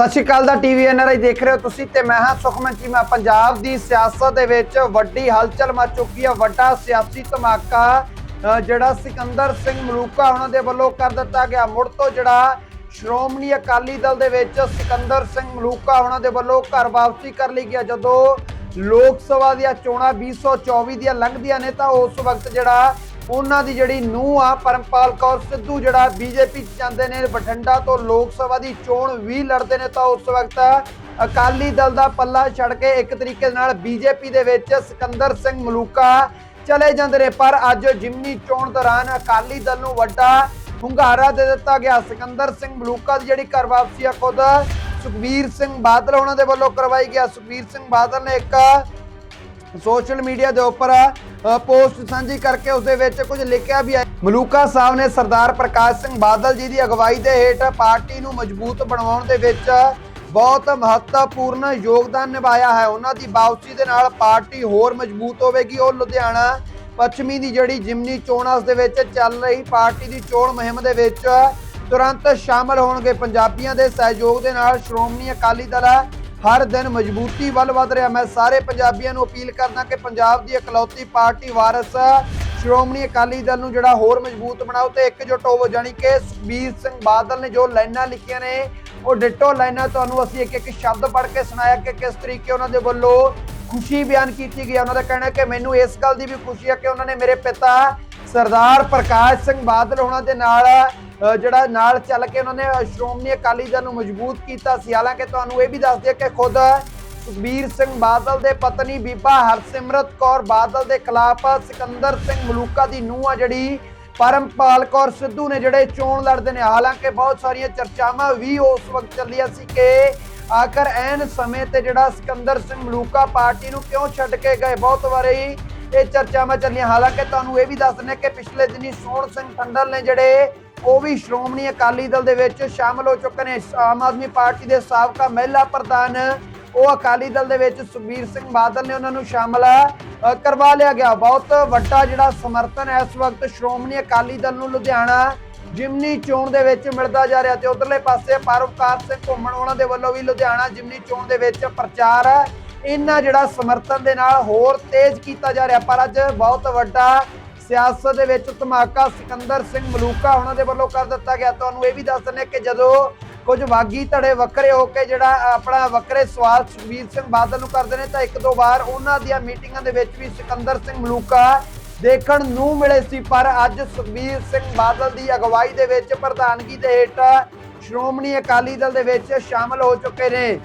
ਸਤਿ ਸ਼੍ਰੀ ਅਕਾਲ ਦਾ TV NRI ਦੇਖ ਰਹੇ ਹੋ ਤੁਸੀਂ ਤੇ ਮੈਂ ਹਾਂ ਸੁਖਮਨ ਚੀਮਾ ਪੰਜਾਬ ਦੀ ਸਿਆਸਤ ਦੇ ਵਿੱਚ ਵੱਡੀ ਹਲਚਲ ਮਚ ਚੁੱਕੀ ਹੈ ਵੱਡਾ ਸਿਆਸੀ ਧਮਾਕਾ ਜਿਹੜਾ ਸਿਕੰਦਰ ਸਿੰਘ ਮਲੂਕਾ ਉਹਨਾਂ ਦੇ ਵੱਲੋਂ ਕਰ ਦਿੱਤਾ ਗਿਆ। ਮੁੜ ਤੋਂ ਜਿਹੜਾ ਸ਼੍ਰੋਮਣੀ ਅਕਾਲੀ ਦਲ ਦੇ ਵਿੱਚ ਸਿਕੰਦਰ ਸਿੰਘ ਮਲੂਕਾ ਉਹਨਾਂ ਦੇ ਵੱਲੋਂ ਘਰ ਵਾਪਸੀ ਕਰ ਲਈ ਗਿਆ ਜਦੋਂ ਲੋਕ ਸਭਾ ਦੀਆਂ ਚੋਣਾਂ 2024 ਦੀਆਂ ਲੰਘਦੀਆਂ ਨੇ ਤਾਂ ਉਸ ਵਕਤ ਜਿਹੜਾ ਉਹਨਾਂ ਦੀ ਜਿਹੜੀ ਨੂੰਹ ਆ, ਪਰਮਪਾਲ ਕੌਰ ਸਿੱਧੂ, ਜਿਹੜਾ ਬੀਜੇਪੀ ਚ ਜਾਂਦੇ ਨੇ, ਬਠਿੰਡਾ ਤੋਂ ਲੋਕ ਸਭਾ ਦੀ ਚੋਣ ਵੀ ਲੜਦੇ ਨੇ, ਤਾਂ ਉਸ ਵਕਤ ਅਕਾਲੀ ਦਲ ਦਾ ਪੱਲਾ ਛੱਡ ਕੇ ਇੱਕ ਤਰੀਕੇ ਦੇ ਨਾਲ ਬੀਜੇਪੀ ਦੇ ਵਿੱਚ ਸਿਕੰਦਰ ਸਿੰਘ ਮਲੂਕਾ ਚਲੇ ਜਾਂਦੇ ਨੇ। ਪਰ ਅੱਜ ਜਿਮਨੀ ਚੋਣ ਦੌਰਾਨ ਅਕਾਲੀ ਦਲ ਨੂੰ ਵੱਡਾ ਹੁੰਗਾਰਾ ਦੇ ਦਿੱਤਾ ਗਿਆ, ਸਿਕੰਦਰ ਸਿੰਘ ਮਲੂਕਾ ਦੀ ਜਿਹੜੀ ਘਰ ਵਾਪਸੀ ਆ, ਖੁਦ ਸੁਖਬੀਰ ਸਿੰਘ ਬਾਦਲ ਉਹਨਾਂ ਦੇ ਵੱਲੋਂ ਕਰਵਾਈ ਗਿਆ ਸੁਖਬੀਰ ਸਿੰਘ ਬਾਦਲ ਨੇ ਇੱਕ ਸੋਸ਼ਲ ਮੀਡੀਆ ਦੇ ਉੱਪਰ ਪੋਸਟ ਸਾਂਝੀ ਕਰਕੇ ਉਸ ਦੇ ਵਿੱਚ ਕੁਝ ਲਿਖਿਆ ਵੀ ਹੈ। ਮਲੂਕਾ ਸਾਹਿਬ ਨੇ ਸਰਦਾਰ ਪ੍ਰਕਾਸ਼ ਸਿੰਘ ਬਾਦਲ ਜੀ ਦੀ ਅਗਵਾਈ ਦੇ ਹੇਠ ਪਾਰਟੀ ਨੂੰ ਮਜ਼ਬੂਤ ਬਣਾਉਣ ਦੇ ਵਿੱਚ ਬਹੁਤ ਮਹੱਤਵਪੂਰਨ ਯੋਗਦਾਨ ਨਿਭਾਇਆ ਹੈ। ਉਹਨਾਂ ਦੀ ਵਾਪਸੀ ਦੇ ਨਾਲ ਪਾਰਟੀ ਹੋਰ ਮਜ਼ਬੂਤ ਹੋਵੇਗੀ। ਉਹ ਲੁਧਿਆਣਾ ਪੱਛਮੀ ਦੀ ਜਿਹੜੀ ਜਿਮਨੀ ਚੋਣ ਆ, ਉਸ ਦੇ ਵਿੱਚ ਚੱਲ ਰਹੀ ਪਾਰਟੀ ਦੀ ਚੋਣ ਮੁਹਿੰਮ ਦੇ ਵਿੱਚ ਤੁਰੰਤ ਸ਼ਾਮਲ ਹੋਣਗੇ। ਪੰਜਾਬੀਆਂ ਦੇ ਸਹਿਯੋਗ ਦੇ ਨਾਲ ਸ਼੍ਰੋਮਣੀ ਅਕਾਲੀ ਦਲ ਹਰ ਦਿਨ ਮਜ਼ਬੂਤੀ ਵੱਲ ਵਧ ਰਿਹਾ। ਮੈਂ ਸਾਰੇ ਪੰਜਾਬੀਆਂ ਨੂੰ ਅਪੀਲ ਕਰਦਾ ਕਿ ਪੰਜਾਬ ਦੀ ਇਕਲੌਤੀ ਪਾਰਟੀ ਵਾਰਸ, ਸ਼੍ਰੋਮਣੀ ਅਕਾਲੀ ਦਲ ਨੂੰ ਜਿਹੜਾ ਹੋਰ ਮਜ਼ਬੂਤ ਬਣਾਓ ਤੇ ਇੱਕਜੁੱਟ ਹੋਵੋ। ਜਾਣੀ ਕਿ ਸੁਖਬੀਰ ਸਿੰਘ ਬਾਦਲ ਨੇ ਜੋ ਲਾਈਨਾਂ ਲਿਖੀਆਂ ਨੇ, ਉਹ ਡਿਟੋ ਲਾਈਨਾਂ ਤੁਹਾਨੂੰ ਅਸੀਂ ਇੱਕ ਇੱਕ ਸ਼ਬਦ ਪੜ੍ਹ ਕੇ ਸੁਣਾਇਆ ਕਿ ਕਿਸ ਤਰੀਕੇ ਉਹਨਾਂ ਦੇ ਵੱਲੋਂ ਖੁਸ਼ੀ ਬਿਆਨ ਕੀਤੀ ਗਈ ਉਹਨਾਂ ਦਾ ਕਹਿਣਾ ਕਿ ਮੈਨੂੰ ਇਸ ਗੱਲ ਦੀ ਵੀ ਖੁਸ਼ੀ ਹੈ ਕਿ ਉਹਨਾਂ ਨੇ ਮੇਰੇ ਪਿਤਾ ਸਰਦਾਰ ਪ੍ਰਕਾਸ਼ ਸਿੰਘ ਬਾਦਲ ਉਹਨਾਂ ਦੇ ਨਾਲ ਜਿਹੜਾ ਨਾਲ ਚੱਲ ਕੇ ਉਹਨਾਂ ਨੇ ਸ਼੍ਰੋਮਣੀ ਅਕਾਲੀ ਦਲ ਨੂੰ ਮਜ਼ਬੂਤ ਕੀਤਾ ਸੀ। ਹਾਲਾਂਕਿ ਤੁਹਾਨੂੰ ਇਹ ਵੀ ਦੱਸ ਦਈਏ ਕਿ ਖੁਦ ਸੁਖਬੀਰ ਸਿੰਘ ਬਾਦਲ ਦੇ ਪਤਨੀ ਬੀਬਾ ਹਰਸਿਮਰਤ ਕੌਰ ਬਾਦਲ ਦੇ ਖਿਲਾਫ ਸਿਕੰਦਰ ਸਿੰਘ ਮਲੂਕਾ ਦੀ ਨੂੰਹ ਆ ਜਿਹੜੀ, ਪਰਮਪਾਲ ਕੌਰ ਸਿੱਧੂ ਨੇ ਜਿਹੜੇ ਚੋਣ ਲੜਦੇ ਨੇ। ਹਾਲਾਂਕਿ ਬਹੁਤ ਸਾਰੀਆਂ ਚਰਚਾਵਾਂ ਵੀ ਉਸ ਵਕਤ ਚੱਲੀਆਂ ਸੀ ਕਿ ਆਖਰ ਐਨ ਸਮੇਂ ਤੇ ਜਿਹੜਾ ਸਿਕੰਦਰ ਸਿੰਘ ਮਲੂਕਾ ਪਾਰਟੀ ਨੂੰ ਕਿਉਂ ਛੱਡ ਕੇ ਗਏ? ਬਹੁਤ ਵਾਰੀ ਇਹ ਚਰਚਾਵਾਂ ਚੱਲੀਆਂ ਹਾਲਾਂਕਿ ਤੁਹਾਨੂੰ ਇਹ ਵੀ ਦੱਸ ਦਿੰਦੇ ਕਿ ਪਿਛਲੇ ਦਿਨੀ ਸੋਹਣ ਸਿੰਘ ਟੰਡਲ ਨੇ ਜਿਹੜੇ ਉਹ ਵੀ ਸ਼੍ਰੋਮਣੀ ਅਕਾਲੀ ਦਲ ਦੇ ਵਿੱਚ ਸ਼ਾਮਲ ਹੋ ਚੁੱਕੇ ਨੇ। ਆਮ ਆਦਮੀ ਪਾਰਟੀ ਦੇ ਸਾਬਕਾ ਮਹਿਲਾ ਪ੍ਰਧਾਨ ਉਹ ਅਕਾਲੀ ਦਲ ਦੇ ਵਿੱਚ ਸੁਖਬੀਰ ਸਿੰਘ ਬਾਦਲ ਨੇ ਉਹਨਾਂ ਨੂੰ ਸ਼ਾਮਲ ਅ, ਕਰਵਾ ਲਿਆ ਗਿਆ। ਬਹੁਤ ਵੱਡਾ ਜਿਹੜਾ ਸਮਰਥਨ ਹੈ ਇਸ ਵਕਤ ਸ਼੍ਰੋਮਣੀ ਅਕਾਲੀ ਦਲ ਨੂੰ ਲੁਧਿਆਣਾ ਜਿਮਨੀ ਚੋਣ ਦੇ ਵਿੱਚ ਮਿਲਦਾ ਜਾ ਰਿਹਾ ਤੇ ਉਧਰਲੇ ਪਾਸੇ ਪਰਮਕਾਰ ਸਿੰਘ ਘੁੰਮਣ ਉਹਨਾਂ ਦੇ ਵੱਲੋਂ ਵੀ ਲੁਧਿਆਣਾ ਜਿਮਨੀ ਚੋਣ ਦੇ ਵਿੱਚ ਪ੍ਰਚਾਰ ਹੈ ਇਹਨਾਂ ਜਿਹੜਾ ਸਮਰਥਨ ਦੇ ਨਾਲ ਹੋਰ ਤੇਜ਼ ਕੀਤਾ ਜਾ ਰਿਹਾ, ਪਰ ਅੱਜ ਬਹੁਤ ਵੱਡਾ ਸਿਆਸਤ ਦੇ ਵਿੱਚ ਧਮਾਕਾ ਸਿਕੰਦਰ ਸਿੰਘ ਮਲੂਕਾ ਉਹਨਾਂ ਦੇ ਵੱਲੋਂ ਕਰ ਦਿੱਤਾ ਗਿਆ। ਤੁਹਾਨੂੰ ਇਹ ਵੀ ਦੱਸ ਦਿੰਦੇ ਕਿ ਜਦੋਂ ਕੁਝ ਵਾਗੀ ਧੜੇ ਵੱਖਰੇ ਹੋ ਕੇ ਜਿਹੜਾ ਆਪਣਾ ਵੱਖਰੇ ਸਵਾਲ ਸੁਖਬੀਰ ਸਿੰਘ ਬਾਦਲ ਨੂੰ ਕਰਦੇ ਨੇ, ਤਾਂ ਇੱਕ ਦੋ ਵਾਰ ਉਹਨਾਂ ਦੀਆਂ ਮੀਟਿੰਗਾਂ ਦੇ ਵਿੱਚ ਵੀ ਸਿਕੰਦਰ ਸਿੰਘ ਮਲੂਕਾ ਦੇਖਣ ਨੂੰ ਮਿਲੇ ਸੀ। ਪਰ ਅੱਜ ਸੁਖਬੀਰ ਸਿੰਘ ਬਾਦਲ ਦੀ ਅਗਵਾਈ ਦੇ ਵਿੱਚ ਪ੍ਰਧਾਨਗੀ ਦੇ ਹੇਠ ਸ਼੍ਰੋਮਣੀ ਅਕਾਲੀ ਦਲ ਦੇ ਵਿੱਚ ਸ਼ਾਮਲ ਹੋ ਚੁੱਕੇ ਨੇ।